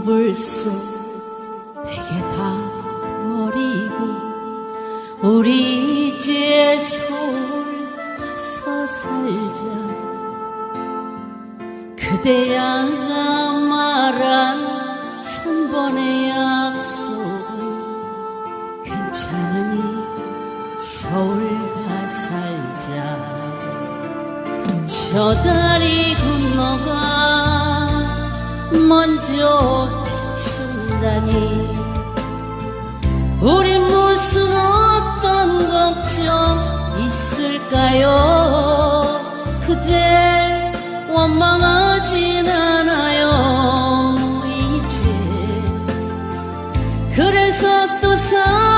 이불 속 베개 다 버리고 우리 이제 서울 가서 살자. 그대야 말한 천번의 약속은 괜찮으니 서울 가 살자. 저 다리 건너가 먼저 한다니 우리 무슨 어떤 걱정 있을까요 그대 원망하진 않아요 이제 그래서 또 사.